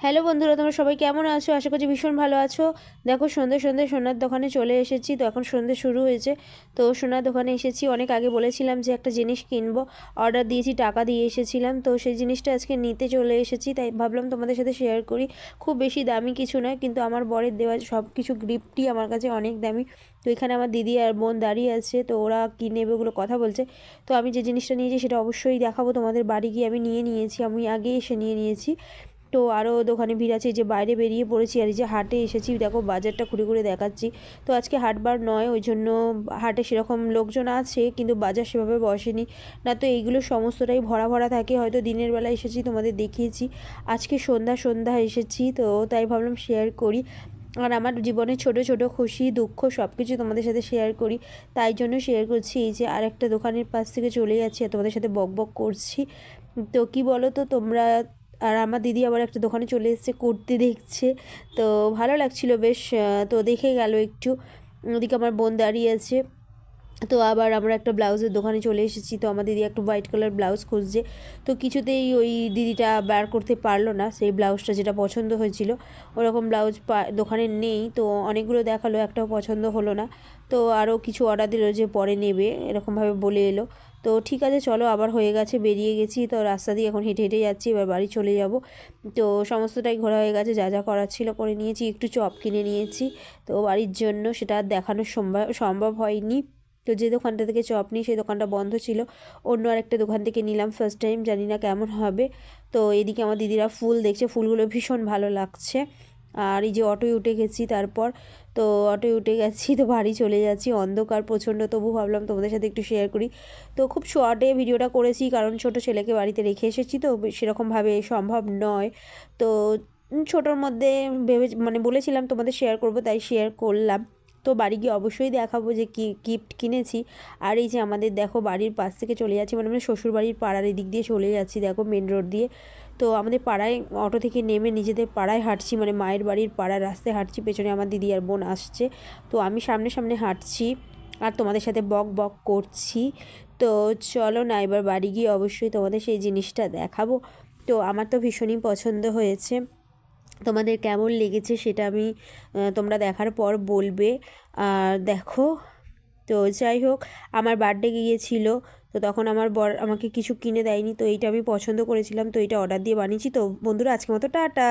Hello বন্ধুরা, তোমরা সবাই কেমন আছো? আশা করছি ভীষণ ভালো আছো। দেখো সন্ধে সন্ধে সোনার দোকানে চলে এসেছি। তো এখন সন্ধে শুরু হয়েছে। তো সোনার দোকানে এসেছি। অনেক আগে বলেছিলাম যে একটা জিনিস কিনবো। অর্ডার দিয়েছি, টাকা দিয়ে এসেছিলাম। তো সেই জিনিসটা আজকে নিতে চলে এসেছি। তাই ভাবলাম তোমাদের সাথে শেয়ার করি। খুব বেশি দামি কিছু নয়, কিন্তু আমার বরের দেওয়া সব কিছু গিফটই আমার কাছে অনেক দামি। তো এখানে আমার দিদি আর বোন দাঁড়িয়ে আছে। তো ওরা কী নেবে ওগুলো কথা বলছে। তো আমি যে জিনিসটা নিয়েছি সেটা অবশ্যই দেখাবো। তোমাদের বাড়ি গিয়ে আমি নিয়ে নিয়েছি। আমি আগে এসে নিয়ে নিয়েছি। তো আরও দোকানে ভিড় আছে যে বাইরে বেরিয়ে পড়েছি আর এই যে হাটে এসেছি, দেখো বাজারটা ঘুরে ঘুরে দেখাচ্ছি। তো আজকে হাটবার নয়, ওই জন্য হাটে সেরকম লোকজন আছে, কিন্তু বাজার সেভাবে বসেনি। না তো এইগুলো সমস্তটাই ভরা ভরা থাকে, হয়তো দিনের বেলা এসেছি, তোমাদের দেখিয়েছি। আজকে সন্ধ্যা সন্ধ্যা এসেছি, তো তাই ভাবলাম শেয়ার করি। আর আমার জীবনে ছোট ছোট খুশি, দুঃখ সব কিছু তোমাদের সাথে শেয়ার করি। তাই জন্য শেয়ার করছি, এই যে আর একটা দোকানের পাশ থেকে চলে যাচ্ছি আর তোমাদের সাথে বক বক করছি। তো কি বলো তো, তোমরা আর আমার দিদি আবার একটা দোকানে চলে এসছে, কুর্তি দেখছে। তো ভালো লাগছিল বেশ তো দেখে গেল একটু। ওদিকে আমার বোন দাঁড়িয়ে আছে। তো আবার আমরা একটা ব্লাউজের দোকানে চলে এসেছি, তো আমার দিদি একটা হোয়াইট কালার ব্লাউজ খুঁজছে। তো কিছুতেই ওই দিদিটা বার করতে পারল না, সেই ব্লাউজটা যেটা পছন্দ হয়েছিল। ওরকম ব্লাউজ দোকানে নেই, তো অনেকগুলো দেখাল, একটাও পছন্দ হলো না। তো আরও কিছু অর্ডার দিল যে পরে নেবে, এরকমভাবে বলে এলো। তো ঠিক আছে, চলো আবার হয়ে গেছে, বেরিয়ে গেছি, তো রাস্তা দিয়ে এখন হেঁটে হেঁটে যাচ্ছি, এবার বাড়ি চলে যাব। তো সমস্তটাই ঘোরা হয়ে গেছে, যা যা করার ছিল করে নিয়েছি, একটু চপ কিনে নিয়েছি। তো বাড়ির জন্য সেটা দেখানো সম্ভব সম্ভব হয়নি। তো যে দোকানটা থেকে চপ নিই সেই দোকানটা বন্ধ ছিল, অন্য আরেকটা দোকান থেকে নিলাম ফার্স্ট টাইম জানি না কেমন হবে। তো এদিকে আমার দিদিরা ফুল দেখছে, ফুলগুলো ভীষণ ভালো লাগছে। আর এই যে অটোয় উঠে গেছি তারপর, তো অটোয় উঠে গেছি, তো বাড়ি চলে যাচ্ছি, অন্ধকার প্রচণ্ড, তবু ভাবলাম তোমাদের সাথে একটু শেয়ার করি। তো খুব শর্টে ভিডিওটা করেছি, কারণ ছোট ছেলেকে বাড়িতে রেখে এসেছি, তো সেরকমভাবে সম্ভব নয়। তো ছোটোর মধ্যে ভেবে মানে বলেছিলাম তোমাদের শেয়ার করব, তাই শেয়ার করলাম। তো বাড়ি গিয়ে অবশ্যই দেখাবো যে কি গিফট কিনেছি। আর এই যে আমাদের দেখো বাড়ির পাশ থেকে চলে যাচ্ছি মানে আমরা শ্বশুর বাড়ির পাড়ার এদিক দিয়ে চলে যাচ্ছি, দেখো মেন রোড দিয়ে। তো আমাদের পাড়ায় অটো থেকে নেমে নিজেদের পাড়ায় হাঁটছি মানে মায়ের বাড়ির পাড়ার রাস্তায় হাঁটছি, পেছনে আমার দিদি আর বোন আসছে। তো আমি সামনে সামনে হাঁটছি আর তোমাদের সাথে বক বক করছি। তো চলো না, এবার বাড়ি গিয়ে অবশ্যই তোমাদের সেই জিনিসটা দেখাবো। তো আমার তো ভীষণই পছন্দ হয়েছে। তোমাদের কেমন লেগেছে সেটা আমি তোমরা দেখার পর বলবে। আর দেখো, তো যাই হোক, আমার বার্থডে গিয়েছিল, তো তখন আমার বর আমাকে কিছু কিনে দেয়নি, তো এইটা আমি পছন্দ করেছিলাম, তো এইটা অর্ডার দিয়ে বানিয়েছি। তো বন্ধুরা আজকে মতো টাটা।